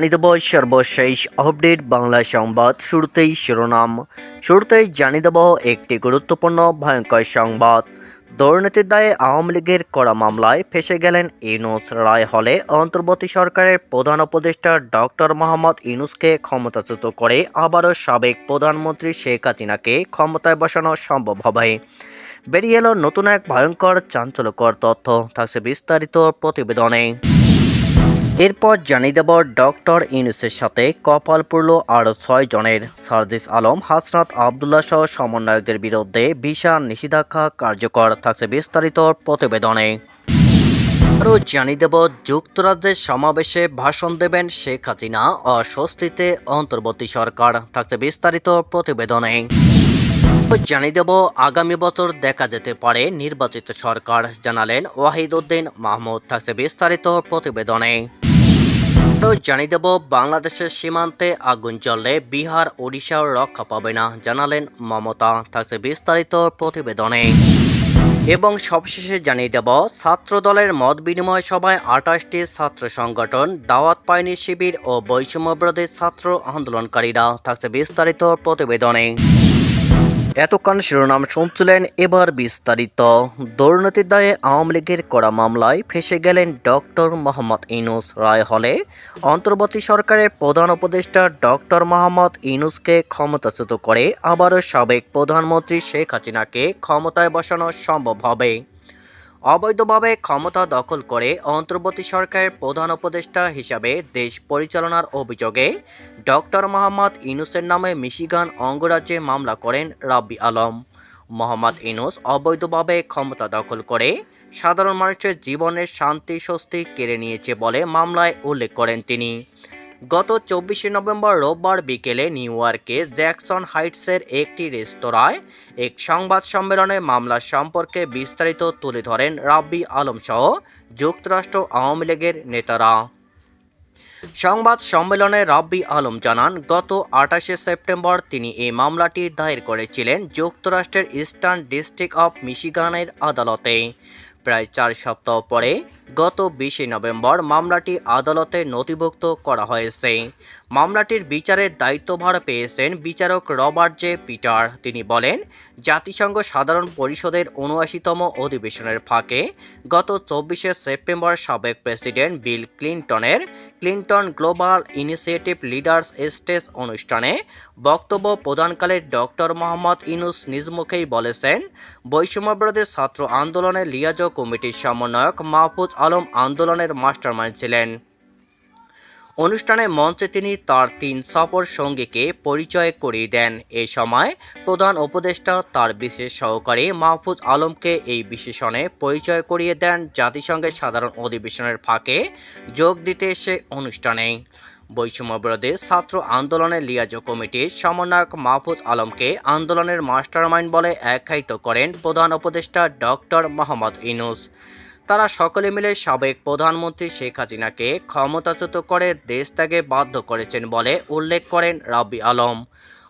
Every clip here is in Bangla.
জানিয়ে সর্বশেষ আপডেট বাংলা সংবাদ শুরুতেই শিরোনাম। শুরুতেই জানিয়ে দেব একটি গুরুত্বপূর্ণ, ভয়ঙ্কর সংবাদ। দুর্নীতির দায়ে আওয়ামী লীগের করা মামলায় ফেসে গেলেন ইউনুস রায় হলে। অন্তর্বর্তী সরকারের প্রধান উপদেষ্টা ডক্টর মোহাম্মদ ইউনুসকে ক্ষমতাচ্যুত করে আবারও সাবেক প্রধানমন্ত্রী শেখ হাসিনাকে ক্ষমতায় বসানো সম্ভব হবে। বেরিয়ে এলো নতুন এক ভয়ঙ্কর, চাঞ্চল্যকর তথ্য। থাকছে বিস্তারিত প্রতিবেদনে। এরপর জানিয়ে দেব ডক্টর ইউনুসের সাথে কপাল পুরল আরও ছয় জনের। সার্জিস আলম, হাসনাত আবদুল্লাহ সহ সমন্বয়কদের বিরুদ্ধে ভিসা নিষেধাজ্ঞা কার্যকর থাকছে বিস্তারিত প্রতিবেদনে। আরও জানিয়ে দেব, যুক্তরাজ্যের সমাবেশে ভাষণ দেবেন শেখ হাসিনা অস্বস্তিতে অন্তর্বর্তী সরকার থাকছে বিস্তারিত প্রতিবেদনে। জানিয়ে দেব, আগামী বছর দেখা যেতে পারে নির্বাচিত সরকার, জানালেন ওয়াহিদ উদ্দিন মাহমুদ, থাকছে বিস্তারিত প্রতিবেদনে। আরও জানিয়ে দেব, বাংলাদেশের সীমান্তে আগুন জ্বললে বিহার, ওড়িশাও রক্ষা পাবে না, জানালেন মমতা। থাকছে বিস্তারিত প্রতিবেদনে। এবং সবশেষে জানিয়ে দেব ছাত্র দলের মত বিনিময় সভায় আঠাশটি ছাত্র সংগঠন দাওয়াত পায়নি শিবির ও বৈষম্যবিরোধী ছাত্র আন্দোলনকারীরা। থাকছে বিস্তারিত প্রতিবেদনে। এতক্ষণ শিরোনাম শুনছিলেন এবার বিস্তারিত। দুর্নীতির দায়ে আওয়ামী লীগের করা মামলায় ফেসে গেলেন ডক্টর মোহাম্মদ ইনুস রায় হলে। অন্তর্বর্তী সরকারের প্রধান উপদেষ্টা ডক্টর মোহাম্মদ ইনুসকে ক্ষমতাচ্যুত করে আবারও সাবেক প্রধানমন্ত্রী শেখ হাসিনাকে ক্ষমতায় বসানো সম্ভব হবে। অবৈধভাবে ক্ষমতা দখল করে অন্তর্বর্তী সরকারের প্রধান উপদেষ্টা হিসাবে দেশ পরিচালনার অভিযোগে ডক্টর মোহাম্মদ ইনুসের নামে মিশিগান অঙ্গরাজ্যে মামলা করেন রাব্বি আলম। মোহাম্মদ ইনুস অবৈধভাবে ক্ষমতা দখল করে সাধারণ মানুষের জীবনের শান্তি স্বস্তি কেড়ে নিয়েছে বলে মামলায় উল্লেখ করেন তিনি। গত চব্বিশে নভেম্বর রোববার বিকেলে নিউ ইয়র্কে জ্যাকসন হাইটসের একটি রেস্তোরাঁয় এক সংবাদ সম্মেলনে মামলা সম্পর্কে বিস্তারিত তুলে ধরেন রাব্বি আলম সহ যুক্তরাষ্ট্র আওয়ামী লীগের নেতারা। সংবাদ সম্মেলনে রাব্বি আলম জানান, গত আঠাশে সেপ্টেম্বর তিনি এই মামলাটি দায়ের করেছিলেন যুক্তরাষ্ট্রের ইস্টার্ন ডিস্ট্রিক্ট অফ মিশিগানের আদালতে। প্রায় চার সপ্তাহ পরে গত বিশে নভেম্বর মামলাটি আদালতে নথিভুক্ত করা হয়েছে। মামলাটির বিচারের দায়িত্বভার পেয়েছেন বিচারক রবার্ট জে পিটার। তিনি বলেন, জাতিসংঘ সাধারণ পরিষদের উনআশিতম অধিবেশনের ফাঁকে গত চব্বিশে সেপ্টেম্বর সাবেক president Bill ক্লিন্টনের Clinton global initiative leaders stage অনুষ্ঠানে বক্তব্য প্রদানকালে ডক্টর মোহাম্মদ ইনুস নিজ মুখেই বলেছেন, বৈষম্যবিরোধী ছাত্র আন্দোলনের লিয়াজো কমিটির সমন্বয়ক মাহফুজ আলম আন্দোলনের মাস্টারমাইন্ড ছিলেন। অনুষ্ঠানে মঞ্চে তিনি তার তিন সফর সঙ্গীকে পরিচয় করিয়ে দেন। এ সময় প্রধান উপদেষ্টা তার বিশেষ সহকারী মাহফুজ আলমকে এই বিশেষণে পরিচয় করিয়ে দেন। জাতিসংঘের সাধারণ অধিবেশনের ফাঁকে যোগ দিতে এসে অনুষ্ঠানে। বৈষম্যবিরোধী ছাত্র আন্দোলনের লিয়াজো কমিটির সমন্বয়ক মাহফুজ আলমকে আন্দোলনের মাস্টারমাইন্ড বলে আখ্যায়িত করেন প্রধান উপদেষ্টা ডক্টর মোহাম্মদ ইনুস তারা সকলে মিলে সাবেক প্রধানমন্ত্রী শেখ হাসিনাকে ক্ষমতাচ্যুত করে দেশ ত্যাগে বাধ্য করেছেন বলে উল্লেখ করেন রাবি আলম।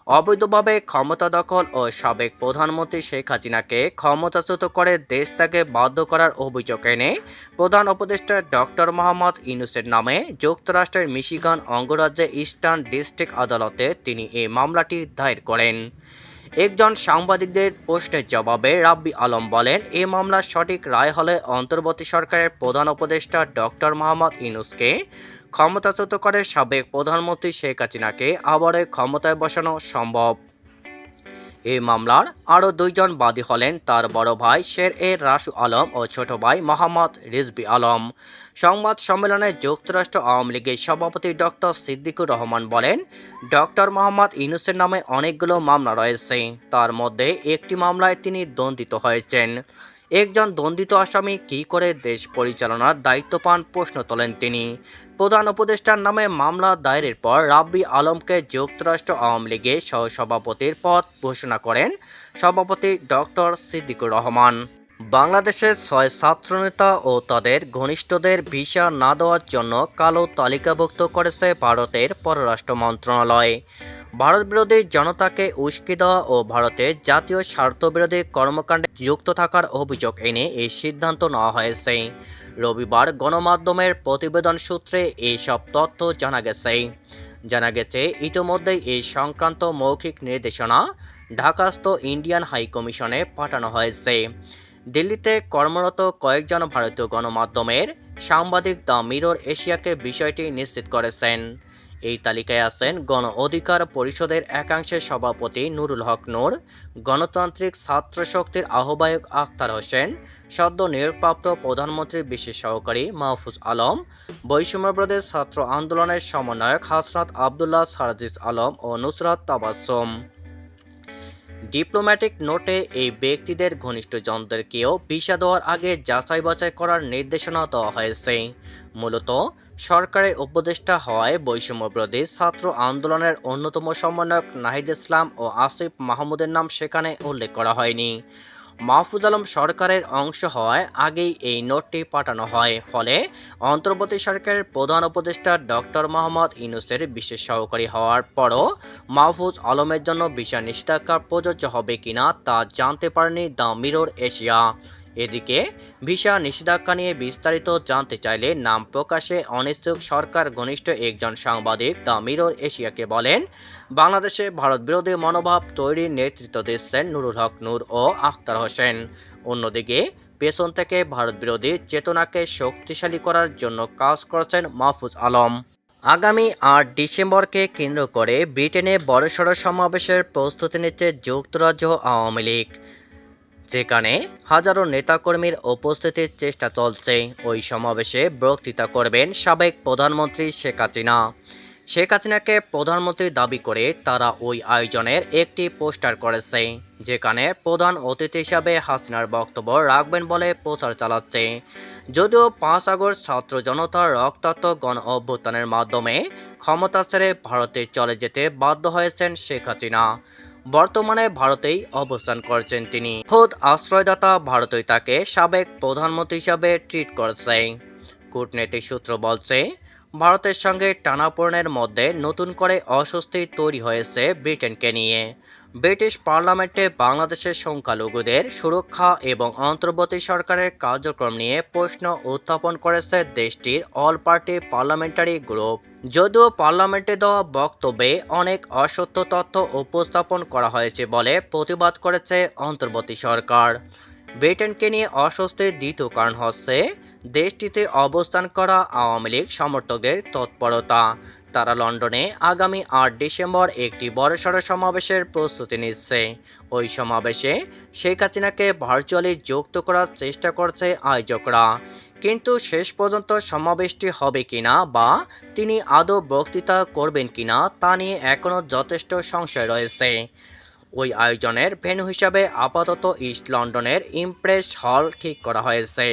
অবৈধভাবে ক্ষমতা দখল ও সাবেক প্রধানমন্ত্রী শেখ হাসিনাকে ক্ষমতাচ্যুত করে দেশ ত্যাগে বাধ্য করার অভিযোগ এনে প্রধান উপদেষ্টা ডক্টর মোহাম্মদ ইনুসের নামে যুক্তরাষ্ট্রের মিশিগান অঙ্গরাজ্যে ইস্টার্ন ডিস্ট্রিক্ট আদালতে তিনি এই মামলাটি দায়ের করেন। একজন সাংবাদিকদের প্রশ্নের জবাবে রাব্বি আলম বলেন, এ মামলার সঠিক রায় হলে অন্তর্বর্তী সরকারের প্রধান উপদেষ্টা ডক্টর মোহাম্মদ ইনুসকে ক্ষমতাচ্যুত করে সাবেক প্রধানমন্ত্রী শেখ হাসিনাকে আবারও ক্ষমতায় বসানো সম্ভব। এই মামলার আরও দুইজন বাদী হলেন তার বড় ভাই শের এ রাসু আলম ও ছোট ভাই মোহাম্মদ রিজবি আলম। সংবাদ সম্মেলনে যুক্তরাষ্ট্র আওয়ামী লীগের সভাপতি ডক্টর সিদ্দিকুর রহমান বলেন, ডক্টর মোহাম্মদ ইনুসের নামে অনেকগুলো মামলা রয়েছে। তার মধ্যে একটি মামলায় তিনি দণ্ডিত হয়েছেন। একজন দণ্ডিত আসামি কী করে দেশ পরিচালনার দায়িত্ব পান প্রশ্ন তোলেন তিনি। প্রধান উপদেষ্টার নামে মামলা দায়েরের পর রাব্বি আলমকে যুক্তরাষ্ট্র আওয়ামী লীগের সহসভাপতির পদ ঘোষণা করেন সভাপতি ডক্টর সিদ্দিকুর রহমান। বাংলাদেশের ছয় ছাত্রনেতা ও তাদের ঘনিষ্ঠদের ভিসা না দেওয়ার জন্য কালো তালিকাভুক্ত করেছে ভারতের পররাষ্ট্র মন্ত্রণালয়। ভারত বিরোধী জনতাকে উস্কে দেওয়া ও ভারতের জাতীয় স্বার্থবিরোধী কর্মকাণ্ডে যুক্ত থাকার অভিযোগ এনে এই সিদ্ধান্ত নেওয়া হয়েছে। রবিবার গণমাধ্যমের প্রতিবেদন সূত্রে এইসব তথ্য জানা গেছে। জানা গেছে, ইতিমধ্যেই এই সংক্রান্ত মৌখিক নির্দেশনা ঢাকাস্থ ইন্ডিয়ান হাই কমিশনে পাঠানো হয়েছে। দিল্লিতে কর্মরত কয়েকজন ভারতীয় গণমাধ্যমের সাংবাদিক দ্য মিরর এশিয়াকে বিষয়টি নিশ্চিত করেছেন। এই তালিকায় আছেন গণ অধিকার পরিষদের একাংশের সভাপতি নুরুল হক নূর, গণতান্ত্রিক ছাত্র শক্তির আহ্বায়ক আখতার হোসেন, সদ্য নিয়োগপ্রাপ্ত প্রধানমন্ত্রীর বিশেষ সহকারী মাহফুজ আলম বৈষম্যপ্রদেশ ছাত্র আন্দোলনের সমন্বয়ক হাসনাত আবদুল্লাহ সারাজিস আলম ও নুসরাত তাবাসম ডিপ্লোম্যাটিক নোটে এই ব্যক্তিদের ঘনিষ্ঠজনদেরকেও ভিসা দেওয়ার আগে যাচাই বাছাই করার নির্দেশনা দেওয়া হয়েছে। মূলত, সরকারের উপদেষ্টা হওয়ায় বৈষম্যবিরোধী ছাত্র আন্দোলনের অন্যতম সমন্বয়ক নাহিদ ইসলাম ও আসিফ মাহমুদের নাম সেখানে উল্লেখ করা হয়নি। মাহফুজ আলম সরকারের অংশ হওয়ায় আগেই এই নোটটি পাঠানো হয়। ফলে অন্তর্বর্তী সরকারের প্রধান উপদেষ্টা ডক্টর মোহাম্মদ ইনুসের বিশেষ সহকারী হওয়ার পরও মাহফুজ আলমের জন্য ভিসা নিষেধাজ্ঞা প্রযোজ্য হবে কিনা তা জানতে পারেনি দ্য মিরর এশিয়া। এদিকে ভিসা নিষেধাজ্ঞা নিয়ে বিস্তারিত জানতে চাইলে নাম প্রকাশে অনিচ্ছুক সরকার ঘনিষ্ঠ একজন সাংবাদিক দ্য মিরর এশিয়াকে বলেন, বাংলাদেশে ভারত বিরোধী মনোভাব তৈরির নেতৃত্ব দিচ্ছেন নুরুল হক নূর ও আখতার হোসেন। অন্যদিকে, পেছন থেকে ভারত বিরোধী চেতনাকে শক্তিশালী করার জন্য কাজ করছেন মাহফুজ আলম। আগামী আট ডিসেম্বরকে কেন্দ্র করে ব্রিটেনে বড়সড় সমাবেশের প্রস্তুতি নিচ্ছে যুক্তরাজ্য আওয়ামী লীগ। যেখানে হাজারো নেতাকর্মীর উপস্থিতির চেষ্টা চলছে। ওই সমাবেশে বক্তৃতা করবেন সাবেক প্রধানমন্ত্রী শেখ হাসিনা। শেখ হাসিনাকে প্রধানমন্ত্রী দাবি করে তারা ওই আয়োজনের একটি পোস্টার করেছে, যেখানে প্রধান অতিথি হিসাবে হাসিনার বক্তব্য রাখবেন বলে প্রচার চালাচ্ছে। যদিও পাঁচ আগস্ট ছাত্র জনতার রক্তাক্ত গণ অভ্যুত্থানের মাধ্যমে ক্ষমতা ছেড়ে ভারতে চলে যেতে বাধ্য হয়েছেন শেখ হাসিনা। বর্তমানে ভারতেই অবস্থান করছেন তিনি। খোদ আশ্রয়দাতা ভারতই তাকে সাবেক প্রধানমন্ত্রী হিসাবে ট্রিট করছে। কূটনৈতিক সূত্র বলছে, ভারতের সঙ্গে টানাপোড়েনের মধ্যে নতুন করে অস্বস্তি তৈরি হয়েছে ব্রিটেনকে নিয়ে। ব্রিটিশ পার্লামেন্টে বাংলাদেশের সংখ্যালঘুদের সুরক্ষা এবং অন্তর্বর্তী সরকারের কার্যক্রম নিয়ে প্রশ্ন উত্থাপন করেছে দেশটির অল পার্টি পার্লামেন্টারি গ্রুপ। যদিও পার্লামেন্টে দেওয়া বক্তব্যে অনেক অসত্য তথ্য উপস্থাপন করা হয়েছে বলে প্রতিবাদ করেছে অন্তর্বর্তী সরকার। ব্রিটেনকে নিয়ে অস্বস্তির দ্বিতীয় কারণ হচ্ছে দেশটিতে অবস্থান করা আওয়ামী লীগ সমর্থকদের তৎপরতা। তারা লন্ডনে আগামী আট ডিসেম্বর একটি বড়সড় সমাবেশের প্রস্তুতি নিচ্ছে। ওই সমাবেশে শেখ হাসিনাকে ভার্চুয়ালি যুক্ত করার চেষ্টা করছে আয়োজকরা। কিন্তু শেষ পর্যন্ত সমাবেশটি হবে কিনা বা তিনি আদৌ বক্তৃতা করবেন কিনা তা নিয়ে এখনও যথেষ্ট সংশয় রয়েছে। ওই আয়োজনের ভেন্যু হিসাবে আপাতত ইস্ট লন্ডনের ইমপ্রেস হল ঠিক করা হয়েছে।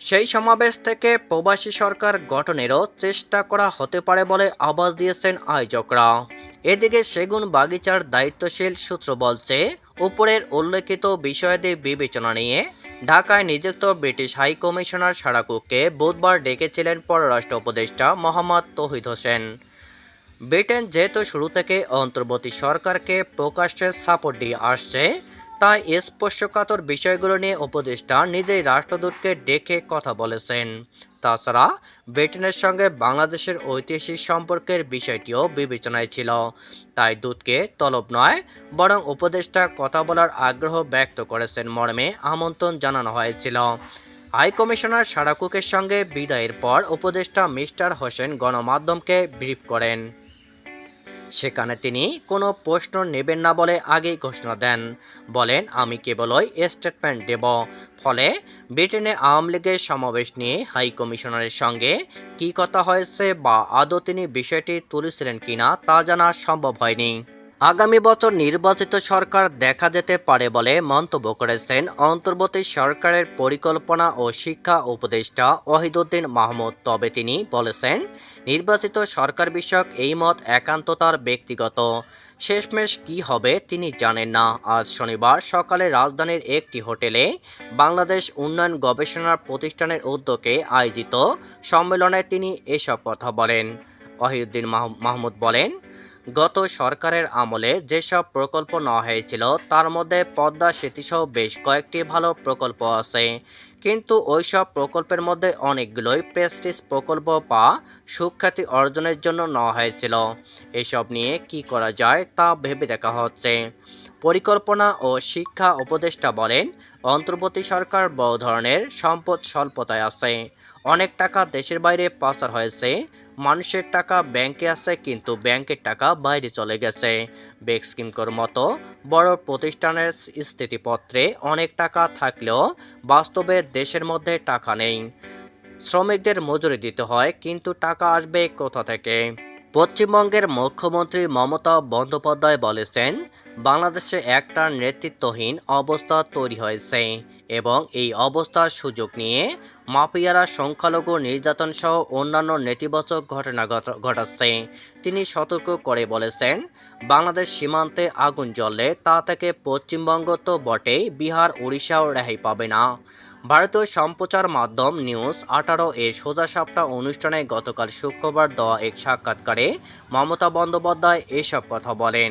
সেই সমাবেশ থেকে প্রবাসী সরকার গঠনেরও চেষ্টা করা হতে পারে বলে আবাস দিয়েছেন আয়োজকরা। এদিকে সেগুন বাগিচার দায়িত্বশীল সূত্র বলছে, উপরের উল্লেখিত বিষয়াদি বিবেচনা নিয়ে ঢাকায় নিযুক্ত ব্রিটিশ হাই কমিশনার সারাকুককে বুধবার ডেকেছিলেন পররাষ্ট্র উপদেষ্টা মোহাম্মদ তহিদ হোসেন। ব্রিটেন যেহেতু শুরু থেকে অন্তর্বর্তী সরকারকে প্রকাশ্যে সাপোর্ট দিয়ে আসছে তাই স্পর্শকাতর বিষয়গুলো নিয়ে উপদেষ্টা নিজেই রাষ্ট্রদূতকে ডেকে কথা বলেছেন। তাছাড়া ব্রিটেনের সঙ্গে বাংলাদেশের ঐতিহাসিক সম্পর্কের বিষয়টিও বিবেচনায় ছিল। তাই দূতকে তলব নয়, বরং উপদেষ্টা কথা বলার আগ্রহ ব্যক্ত করেছেন মর্মে আমন্ত্রণ জানানো হয়েছিল। হাই কমিশনার সারাকুকের সঙ্গে বিদায়ের পর উপদেষ্টা মিস্টার হোসেন গণমাধ্যমকে ব্রিফ করেন। সেখানে তিনি কোনো প্রশ্ন নেবেন না বলে আগেই ঘোষণা দেন। বলেন, আমি কেবলই স্টেটমেন্ট দেব। ফলে ব্রিটেনে আওয়ামী লীগের সমাবেশ নিয়ে হাই কমিশনারের সঙ্গে কি কথা হয়েছে বা আদৌ তিনি বিষয়টি তুলেছিলেন কিনা তা জানা সম্ভব হয়নি। আগামী বছর নির্বাচিত সরকার দেখা যেতে পারে বলে মন্তব্য করেছেন অন্তর্বর্তী সরকারের পরিকল্পনা ও শিক্ষা উপদেষ্টা ওয়াহিদুদ্দিন মাহমুদ। তবে তিনি বলেছেন, নির্বাচিত সরকার বিষয়ক এই মত একান্ত তার ব্যক্তিগত। শেষমেশ কি হবে তিনি জানেন না। আজ শনিবার সকালে রাজধানীর একটি হোটেলে বাংলাদেশ উন্নয়ন গবেষণা প্রতিষ্ঠানের উদ্যোগে আয়োজিত সম্মেলনে তিনি এসব কথা বলেন। ওয়াহিউদ্দিন মাহ- মাহমুদ বলেন গত সরকারের আমলে যেসব প্রকল্প নেওয়া হয়েছিল, তার মধ্যে পদ্মা সেতুসহ বেশ কয়েকটি ভালো প্রকল্প আছে। কিন্তু ওইসব প্রকল্পের মধ্যে অনেকগুলোই প্রেস্টিজ প্রকল্প বা সুখ্যাতি অর্জনের জন্য নেওয়া হয়েছিল। এসব নিয়ে কি করা যায় তা ভেবে দেখা হচ্ছে। পরিকল্পনা ও শিক্ষা উপদেষ্টা বলেন, অন্তর্বর্তী সরকার বড় ধরনের সম্পদ স্বল্পতায় আছে। অনেক টাকা দেশের বাইরে পাচার হয়েছে মানুষের টাকা ব্যাংকে আছে, কিন্তু ব্যাংকের টাকা বাইরে চলে গেছে। বেক্সকিমকোর মতো বড় প্রতিষ্ঠানের স্থিতিপত্রে অনেক টাকা থাকলেও বাস্তবে দেশের মধ্যে টাকা নেই। শ্রমিকদের মজুরি দিতে হয়, কিন্তু টাকা আসবে কোথা থেকে? পশ্চিমবঙ্গের মুখ্যমন্ত্রী মমতা বন্দ্যোপাধ্যায় বলেছেন, বাংলাদেশে একটা নেতৃত্বহীন অবস্থা তৈরি হয়েছে এবং এই অবস্থার সুযোগ নিয়ে মাফিয়ারা সংখ্যালঘু নির্যাতন সহ অন্যান্য নেতিবাচক ঘটনা ঘটাচ্ছে। তিনি সতর্ক করে বলেছেন, বাংলাদেশ সীমান্তে আগুন জ্বললে তা থেকে পশ্চিমবঙ্গ তো বটেই, বিহার উড়িষ্যাও রেহাই পাবে না। ভারতীয় সম্প্রচার মাধ্যম নিউজ আঠারো এর সোজা সাপটা অনুষ্ঠানে গতকাল শুক্রবার দেওয়া এক সাক্ষাৎকারে মমতা বন্দ্যোপাধ্যায় এসব কথা বলেন।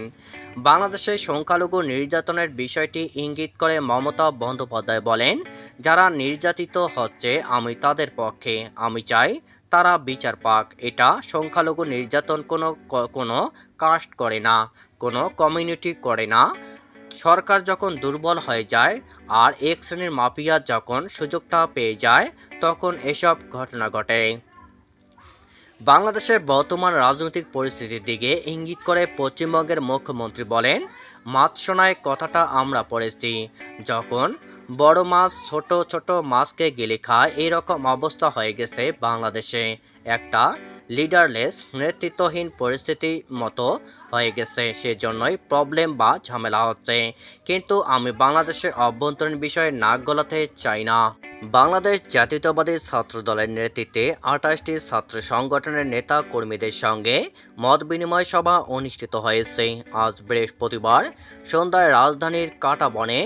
বাংলাদেশে সংখ্যালঘু নির্যাতনের বিষয়টি ইঙ্গিত করে মমতা বন্দ্যোপাধ্যায় বলেন, যারা নির্যাতিত হচ্ছে, আমি তাদের পক্ষে, আমি চাই তারা বিচার পাক। এটা সংখ্যালঘু নির্যাতন কোনো কোনো কাস্ট করে না, কোনো কমিউনিটি করে না। সরকার যখন দুর্বল হয়ে যায় আর এক শ্রেণির মাফিয়া যখন সুযোগটা পেয়ে যায়, তখন এসব ঘটনা ঘটে। বাংলাদেশের বর্তমান রাজনৈতিক পরিস্থিতির দিকে ইঙ্গিত করে পশ্চিমবঙ্গের মুখ্যমন্ত্রী বলেন মাতসোনায় কথাটা আমরা পড়েছি, যখন বড় মাছ, ছোট ছোট মাছকে গিলে খায়, এরকম অবস্থা হয়ে গেছে বাংলাদেশে। একটা লিডারলেস নেতৃত্বহীন পরিস্থিতি মতো হয়ে গেছে, সেজন্যই প্রবলেম বা ঝামেলা হচ্ছে। কিন্তু আমি বাংলাদেশের অভ্যন্তরীণ বিষয়ে নাক গলাতে চাই না। বাংলাদেশ জাতীয়তাবাদী ছাত্র দলের নেতৃত্বে আঠাশটি ছাত্র সংগঠনের নেতা কর্মীদের সঙ্গে মত বিনিময় সভা অনুষ্ঠিত হয়েছে। আজ বৃহস্পতিবার সন্ধ্যায় রাজধানীর কাটাবনে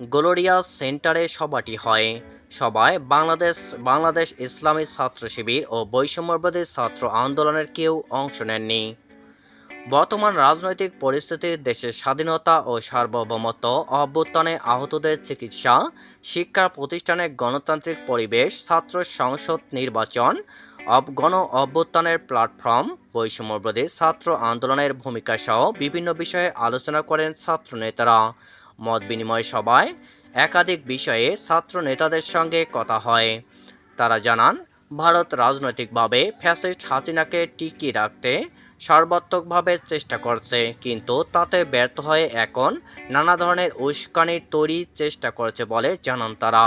গ্লোরিয়া সেন্টারে সভাটি হয়। সভায় বাংলাদেশ বাংলাদেশ ইসলামী ছাত্র শিবির ও বৈষম্যবাদী ছাত্র আন্দোলনের কেউ অংশ নেননি। বর্তমান রাজনৈতিক পরিস্থিতি, দেশের স্বাধীনতা ও সার্বভৌমত্ব অভ্যুত্থানে আহতদের চিকিৎসা, শিক্ষা প্রতিষ্ঠানে গণতান্ত্রিক পরিবেশ, ছাত্র সংসদ নির্বাচন গণ অভ্যুত্থানের প্ল্যাটফর্ম বৈষম্যবাদী ছাত্র আন্দোলনের ভূমিকা সহ বিভিন্ন বিষয়ে আলোচনা করেন ছাত্র নেতারা মত বিনিময় সভায় একাধিক বিষয়ে ছাত্র নেতাদের সঙ্গে কথা হয়। তারা জানান, ভারত রাজনৈতিকভাবে ফ্যাসিস্ট হাসিনাকে টিকিয়ে রাখতে সর্বাত্মকভাবে চেষ্টা করছে, কিন্তু তাতে ব্যর্থ হয়ে এখন নানা ধরনের উস্কানির তৈরি চেষ্টা করছে বলে জানান তারা।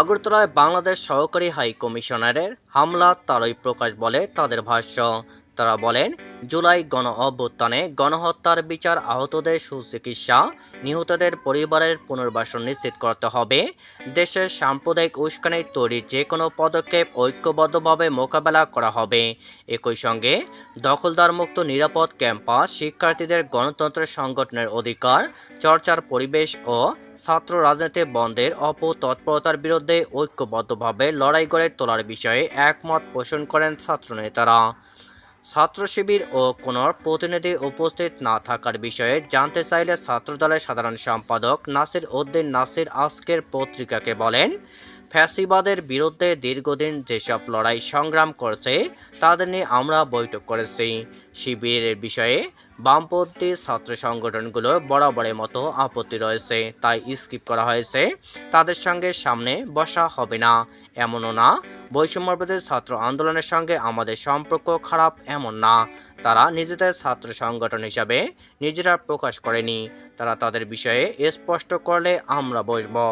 আগরতলায় বাংলাদেশ সহকারী হাই কমিশনারের হামলা তারই প্রকাশ বলে তাদের ভাষ্য। তারা বলেন, জুলাই গণ অভ্যুত্থানে গণহত্যার বিচার আহতদের সুচিকিৎসা, নিহতদের পরিবারের পুনর্বাসন নিশ্চিত করতে হবে, দেশের সাম্প্রদায়িক উস্কানি তৈরির যে কোনো পদক্ষেপ ঐক্যবদ্ধভাবে মোকাবেলা করা হবে। একই সঙ্গে, দখলদারমুক্ত নিরাপদ ক্যাম্পাস, শিক্ষার্থীদের গণতন্ত্র সংগঠনের অধিকার, চর্চার পরিবেশ ও ছাত্র রাজনীতি বন্ধের অপতৎপরতার বিরুদ্ধে ঐক্যবদ্ধভাবে লড়াই গড়ে তোলার বিষয়ে একমত পোষণ করেন ছাত্রনেতারা। ছাত্র শিবির ও কোনো প্রতিনিধি উপস্থিত না থাকার বিষয়ে জানতে চাইলে ছাত্রদলের সাধারণ সম্পাদক নাসির উদ্দিন নাসির আজকের পত্রিকাকে বলেন, ফ্যাসিবাদের বিরুদ্ধে দীর্ঘদিন যেসব লড়াই সংগ্রাম করছে, তাদের নিয়ে আমরা বৈঠক করেছি। শিবিরের বিষয়ে বামপন্থী ছাত্র সংগঠনগুলোর বরাবরের মতো আপত্তি রয়েছে, তাই স্কিপ করা হয়েছে। তাদের সঙ্গে সামনে বসা হবে না, এমনও না। বৈষম্যবাদী ছাত্র আন্দোলনের সঙ্গে আমাদের সম্পর্ক খারাপ, এমন না। তারা নিজেদের ছাত্র সংগঠন হিসাবে নিজেরা প্রকাশ করেনি। তারা তাদের বিষয়ে স্পষ্ট করলে আমরা বসবো।